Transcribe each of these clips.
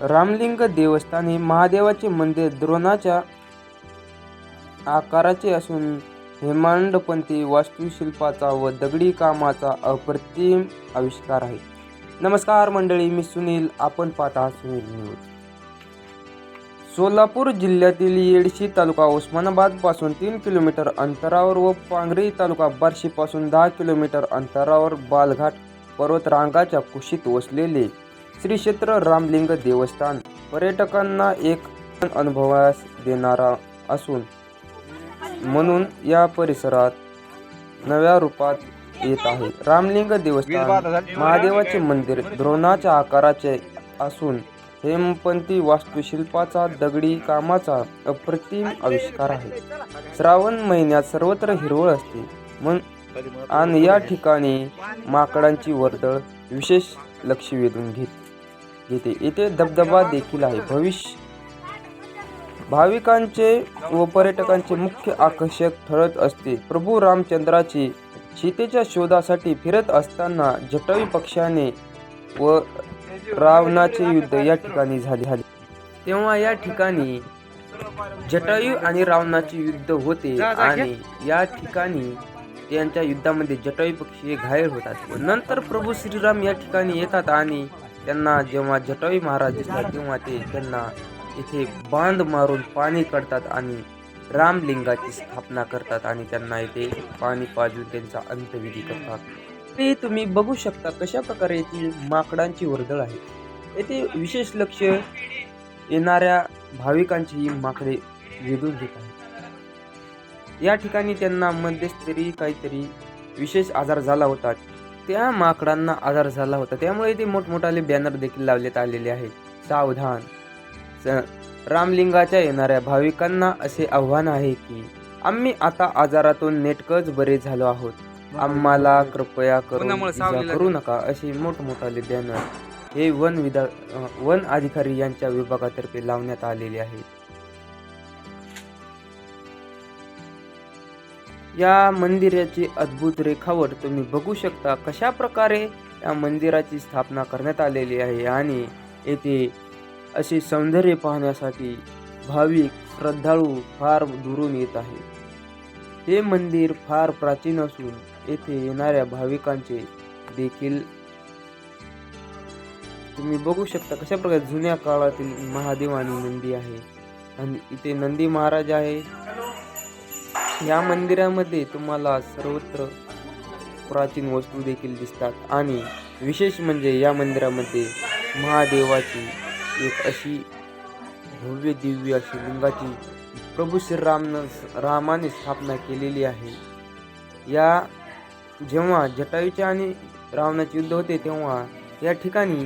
रामलिंग देवस्थान हे महादेवाचे मंदिर द्रोणाच्या आकाराचे असून हेमांडपंथी वास्तुशिल्पाचा व दगडी कामाचा अप्रतिम आविष्कार आहे. नमस्कार मंडळी मी सुनील. आपण पाहता सुनील न्यूज. सोलापूर जिल्ह्यातील येडशी तालुका उस्मानाबादपासून तीन किलोमीटर अंतरावर व पांगरी तालुका बार्शी पासून दहा किलोमीटर अंतरावर बालघाट पर्वतरांगाच्या कुशीत वसलेले श्री क्षेत्र रामलिंग देवस्थान. पर्यटकांना एक अनुभवास देणारा असून म्हणून या परिसरात नव्या रूपात येत आहे. रामलिंग देवस्थान महादेवाचे मंदिर द्रोणाच्या आकाराचे असून हेमपंथी वास्तुशिल्पाचा दगडी कामाचा अप्रतिम आविष्कार आहे. श्रावण महिन्यात सर्वत्र हिरवळ असते. म्हण आणि या ठिकाणी माकडांची वर्दळ विशेष लक्ष वेधून घेत. घेते येथे धबधबा देखील आहे. भविष्य भाविकांचे व पर्यटकांचे मुख्य आकर्षक ठरत असते. प्रभू रामचंद्राची सीतेच्या शोधासाठी फिरत असताना जटवी पक्षाने व रावणाचे युद्ध या ठिकाणी झाले. झाले. तेव्हा या ठिकाणी जटायू आणि रावणाचे युद्ध होते आणि या ठिकाणी त्यांच्या युद्धामध्ये जटायू पक्षी घायल होतात. नंतर प्रभू श्रीराम या ठिकाणी येतात आणि त्यांना जेव्हा जटाई महाराज दिसतात तेव्हा ते त्यांना इथे बांध मारून पाणी काढतात आणि रामलिंगाची स्थापना करतात आणि त्यांना इथे पाणी पाजून त्यांचा अंत्यविधी करतात. ते तुम्ही बघू शकता कशा प्रकारे येथील माकडांची वर्दळ आहे. येथे विशेष लक्ष येणाऱ्या भाविकांचीही माकडे वेधून घेत आहेत. या ठिकाणी त्यांना मध्यस्तरी काहीतरी विशेष आजार झाला होता. त्या माकडांना आजार झाला होता. त्यामुळे ते मोठमोठाले बॅनर देखील लावण्यात आलेले आहेत सावधान. रामलिंगाच्या येणाऱ्या भाविकांना असे आव्हान आहे की आम्ही आता आजारातून नेटकच बरे झालो आहोत. आम्हाला कृपया करू नका असे मोठमोठाले बॅनर हे वन विधा वन अधिकारी यांच्या विभागातर्फे लावण्यात आलेले आहेत या मंदिराची अद्भुत रेखावट तुम्ही बघू शकता कशा प्रकारे या मंदिराची स्थापना करण्यात आलेली आहे आणि येथे असे सौंदर्य पाहण्यासाठी भाविक श्रद्धाळू फार दुरून येत आहे. हे मंदिर फार प्राचीन असून येथे येणाऱ्या भाविकांचे देखील तुम्ही बघू शकता कशा प्रकारे जुन्या काळातील महादेव आणि नंदी आहे. आणि इथे नंदी महाराज आहे. या मंदिरामध्ये तुम्हाला सर्वत्र प्राचीन वस्तू देखील दिसतात. आणि विशेष म्हणजे या मंदिरामध्ये महादेवाची एक अशी भव्य दिव्य अशी लिंगाची प्रभू श्रीरामनं रामाने स्थापना केलेली आहे. या जेव्हा जटायूचे आणि रावणाचे युद्ध होते तेव्हा या ठिकाणी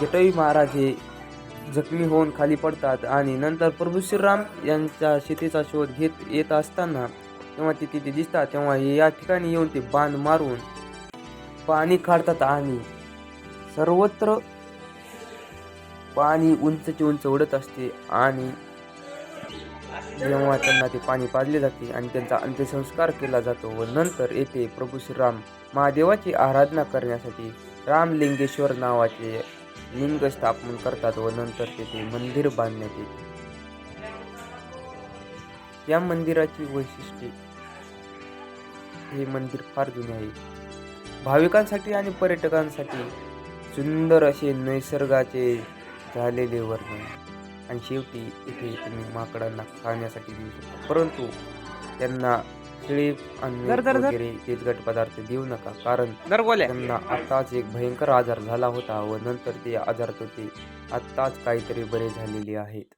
जटायू महाराज हे जखमी होऊन खाली पडतात आणि नंतर प्रभू श्रीराम यांच्या शेतीचा शोध घेत येत असताना तेव्हा ते तिथे दिसतात तेव्हा हे या ठिकाणी येऊन ते बांध मारून पाणी काढतात आणि सर्वत्र पाणी उंचचे उंच उडत असते आणि जेव्हा त्यांना ते पाणी पाजले जाते आणि त्यांचा अंत्यसंस्कार केला जातो व नंतर येथे प्रभू श्रीराम महादेवाची आराधना करण्यासाठी रामलिंगेश्वर नावाचे लिंग स्थापन करतात व नंतर तेथे मंदिर बांधण्यात येते. या मंदिराची वैशिष्ट्ये हे मंदिर फार जुने आहे. भाविकांसाठी आणि पर्यटकांसाठी सुंदर असे निसर्गाचे झालेले वर्णन. आणि शेवटी इथे तुम्ही माकडांना खाण्यासाठी देऊ शकता. परंतु त्यांना धर, धर. वगैरे तेलकट पदार्थ देऊ नका कारण त्यांना आत्ताच एक भयंकर आजार झाला होता व नंतर ते आजार ते आत्ताच काहीतरी बरे झालेले आहेत